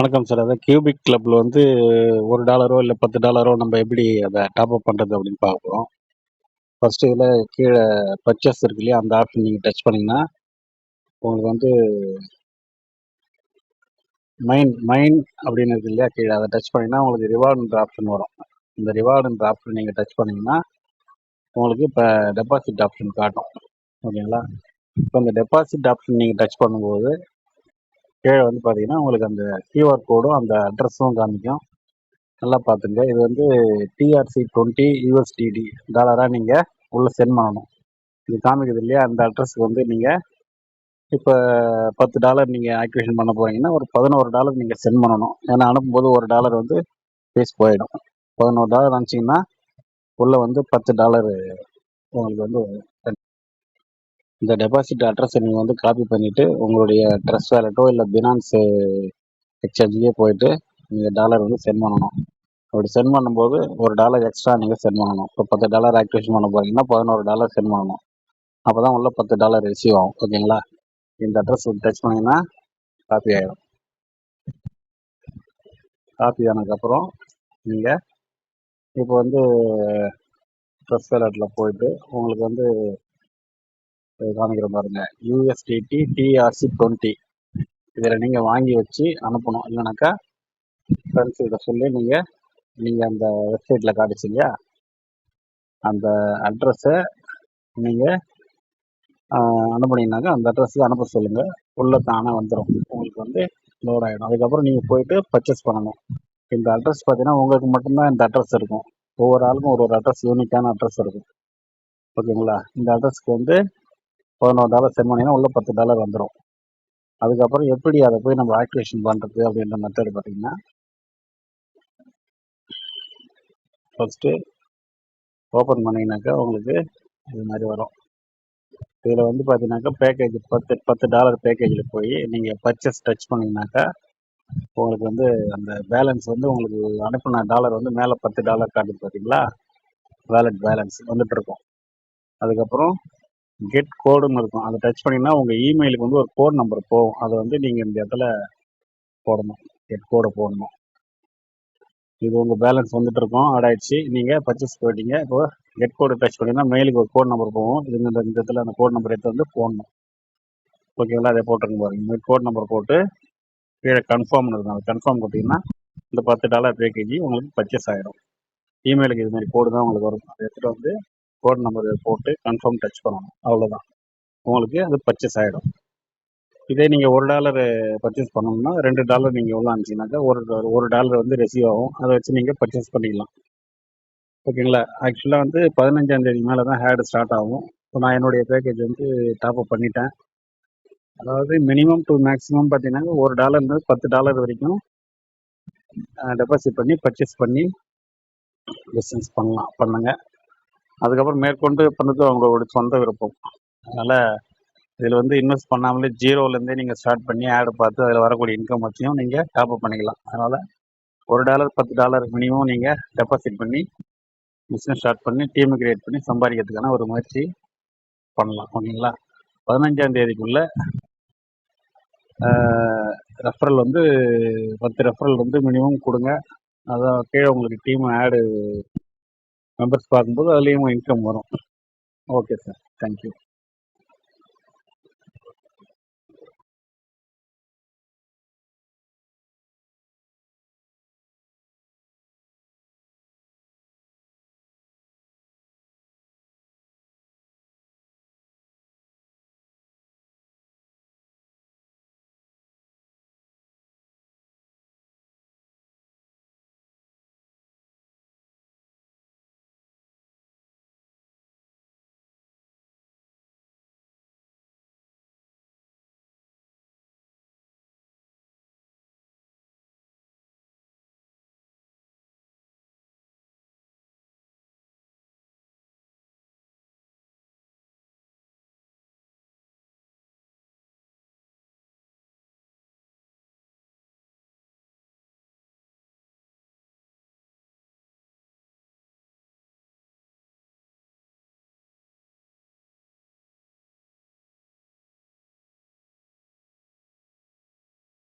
வணக்கம் சார். அதான் கியூபிக் கிளப்பில் வந்து ஒரு டாலரோ இல்லை பத்து டாலரோ நம்ம எப்படி அதை டாப் அப் பண்ணுறது அப்படின்னு பார்க்குறோம். ஃபஸ்ட்டு இதில் கீழே பர்ச்சேஸ் இருக்கு இல்லையா அந்த ஆப்ஷன் நீங்கள் டச் பண்ணிங்கன்னா உங்களுக்கு வந்து மைன் மைன் அப்படின்னு இருக்கு இல்லையா கீழே அதை டச் பண்ணிங்கன்னா உங்களுக்கு ரிவார்டுன்ற ஆப்ஷன் வரும். இந்த ரிவார்டுன்ற ஆப்ஷன் நீங்கள் டச் பண்ணிங்கன்னா உங்களுக்கு இப்போ டெபாசிட் ஆப்ஷன் காட்டும். ஓகேங்களா? இப்போ இந்த டெபாசிட் ஆப்ஷன் நீங்கள் டச் பண்ணும்போது கீழே வந்து பார்த்தீங்கன்னா உங்களுக்கு அந்த கியூஆர் கோடும் அந்த அட்ரஸும் காமிக்கும். நல்லா பார்த்துங்க இது வந்து டிஆர்சி டுவெண்ட்டி யூஎஸ்டிடி டாலராக நீங்கள் உள்ளே சென்ட் பண்ணணும். இது காமிக்குது இல்லையா? அந்த அட்ரஸுக்கு வந்து நீங்கள் இப்போ பத்து டாலர் நீங்கள் ஆக்டிவேஷன் பண்ண போகிறீங்கன்னா ஒரு பதினோரு டாலர் நீங்கள் சென்ட் பண்ணணும். ஏன்னா அனுப்பும்போது ஒரு டாலர் வந்து ஃபீஸ் போயிடும். பதினோரு டாலர் அனுப்பிச்சிங்கன்னா உள்ளே வந்து பத்து டாலர் உங்களுக்கு வந்து இந்த டெபாசிட் அட்ரஸை நீங்கள் வந்து காப்பி பண்ணிவிட்டு உங்களுடைய ட்ரெஸ் வேலெட்டோ இல்லை பினான்ஸ் எக்ஸ்சேஞ்சுக்கே போயிட்டு நீங்கள் டாலர் வந்து சென்ட் பண்ணணும். அப்படி சென்ட் பண்ணும்போது ஒரு டாலர் எக்ஸ்ட்ரா நீங்கள் சென்ட் பண்ணணும். இப்போ பத்து டாலர் ஆக்டிவேஷன் பண்ண போகிறீங்கன்னா பதினோரு டாலர் சென்ட் பண்ணணும். அப்போ தான் உள்ள பத்து டாலர் ரிசீவ் ஆகும். ஓகேங்களா இந்த அட்ரஸ் டச் பண்ணிங்கன்னா காப்பி ஆகிடும் காப்பி ஆனதுக்கப்புறம் நீங்கள் இப்போ வந்து ட்ரெஸ் வேலெட்டில் போயிட்டு உங்களுக்கு வந்து காமிக்கிற பாருங்க. யூஎஸ்டிடி டிஆர்சி டுவெண்ட்டி இதில் நீங்கள் வாங்கி வச்சு அனுப்பணும். இல்லைனாக்கா ஃப்ரெண்ட்ஸ் இதை சொல்லி நீங்கள் நீங்கள் அந்த வெப்சைட்டில் காட்டுச்சு இல்லையா? அந்த அட்ரஸை நீங்கள் அனுப்புனீங்கனாக்கா அந்த அட்ரஸுக்கு அனுப்ப சொல்லுங்கள் உள்ளே தானே வந்துடும் உங்களுக்கு வந்து லோட் ஆகிடும் அதுக்கப்புறம் நீங்கள் போயிட்டு பர்ச்சேஸ் பண்ணணும். இந்த அட்ரஸ் பார்த்தீங்கன்னா உங்களுக்கு மட்டும்தான் இந்த அட்ரஸ் இருக்கும். ஒவ்வொரு ஆளுக்கும் ஒரு ஒரு அட்ரஸ் யூனிக்கான அட்ரஸ் இருக்கும். ஓகேங்களா? இந்த அட்ரஸ்க்கு வந்து பதினோரு டாலர் சென்ட் பண்ணிங்கன்னா உள்ள பத்து டாலர் வந்துடும் அதுக்கப்புறம் எப்படி அதை போய் நம்ம ஆக்டிவேஷன் பண்ணுறது அப்படின்ற மெத்தட் பார்த்தீங்கன்னா ஃபஸ்ட்டு ஓப்பன் பண்ணிங்கனாக்கா உங்களுக்கு இது மாதிரி வரும். இதில் வந்து பார்த்தீங்கன்னாக்கா பேக்கேஜ் பத்து பத்து டாலர் பேக்கேஜில் போய் நீங்கள் பர்ச்சேஸ் டச் பண்ணிங்கனாக்கா உங்களுக்கு வந்து அந்த பேலன்ஸ் வந்து உங்களுக்கு அனுப்பின டாலர் வந்து மேலே பத்து டாலர் காட்டுது பார்த்தீங்களா? வேலட் பேலன்ஸ் வந்துட்டு இருக்கும். அதுக்கப்புறம் கெட் கோடுன்னு இருக்கும். அதை டச் பண்ணிங்கன்னா உங்கள் இமெயிலுக்கு வந்து ஒரு கோட் நம்பர் போகும். அதை வந்து நீங்கள் இந்த இடத்துல போடணும். கெட் கோடை போடணும். இது உங்கள் பேலன்ஸ் வந்துட்டு இருக்கும். ஆட் ஆயிடுச்சு. நீங்கள் பர்ச்சேஸ் போயிட்டீங்க. இப்போ கெட் கோடு டச் பண்ணிங்கன்னா மெயிலுக்கு ஒரு கோட் நம்பர் போகும். இது இந்த இந்த இடத்துல அந்த கோட் நம்பர் எடுத்து வந்து போடணும். ஓகேங்களா அதை போட்டுருங்க பாருங்க. கோட் நம்பர் போட்டு கீழே கன்ஃபார்ம்னு இருக்கும். அதை கன்ஃபார்ம் கொடுத்தீங்கன்னா இந்த பத்து டாலர் பேக்கேஜி உங்களுக்கு பர்ச்சேஸ் ஆகிடும் இமெயிலுக்கு இதுமாதிரி கோடு தான் உங்களுக்கு வரும். அதை எடுத்துகிட்டு வந்து கோட் நம்பர் போட்டு கன்ஃபார்ம் டச் பண்ணணும். அவ்வளோதான் உங்களுக்கு அது பர்ச்சேஸ் ஆகிடும் இதே நீங்கள் ஒரு டாலர் பர்ச்சேஸ் பண்ணணும்னா ரெண்டு டாலர் நீங்கள் எவ்வளோ அனுப்பிச்சிங்கனாக்கா ஒரு ஒரு டாலர் வந்து ரிசீவ் ஆகும். அதை வச்சு நீங்கள் பர்ச்சேஸ் பண்ணிக்கலாம். ஓகேங்களா? ஆக்சுவலாக வந்து பதினஞ்சாந்தேதி மேலே தான் ஹேடு ஸ்டார்ட் ஆகும். இப்போ நான் என்னுடைய பேக்கேஜ் வந்து டாப் அப் பண்ணிட்டேன். அதாவது மினிமம் டு மேக்ஸிமம் பார்த்தீங்கன்னா ஒரு டாலர்லேருந்து பத்து டாலர் வரைக்கும் டெபாசிட் பண்ணி பர்ச்சேஸ் பண்ணி பிஸ்னஸ் பண்ணலாம். பண்ணுங்கள் அதுக்கப்புறம் மேற்கொண்டு பண்ணுறது அவங்களோட சொந்த விருப்பம். அதனால் இதில் வந்து இன்வெஸ்ட் பண்ணாமலே ஜீரோலேருந்தே நீங்கள் ஸ்டார்ட் பண்ணி ஆடு பார்த்து அதில் வரக்கூடிய இன்கம் வச்சியும் நீங்கள் டாப் அப் பண்ணிக்கலாம். அதனால் ஒரு டாலர் பத்து டாலர் மினிமம் நீங்கள் டெபாசிட் பண்ணி பிஸ்னஸ் ஸ்டார்ட் பண்ணி டீம் கிரியேட் பண்ணி சம்பாதிக்கிறதுக்கான ஒரு முயற்சி பண்ணலாம். ஓகேங்களா? பதினஞ்சாம் தேதிக்குள்ளே ரெஃபரல் வந்து பத்து ரெஃபரல் வந்து மினிமம் கொடுங்க. அதான் கீழே உங்களுக்கு டீம் ஆடு மெம்பர்ஸ் பார்க்கும்போது அதுலேயும் இன்கம் வரும். Okay sir thank you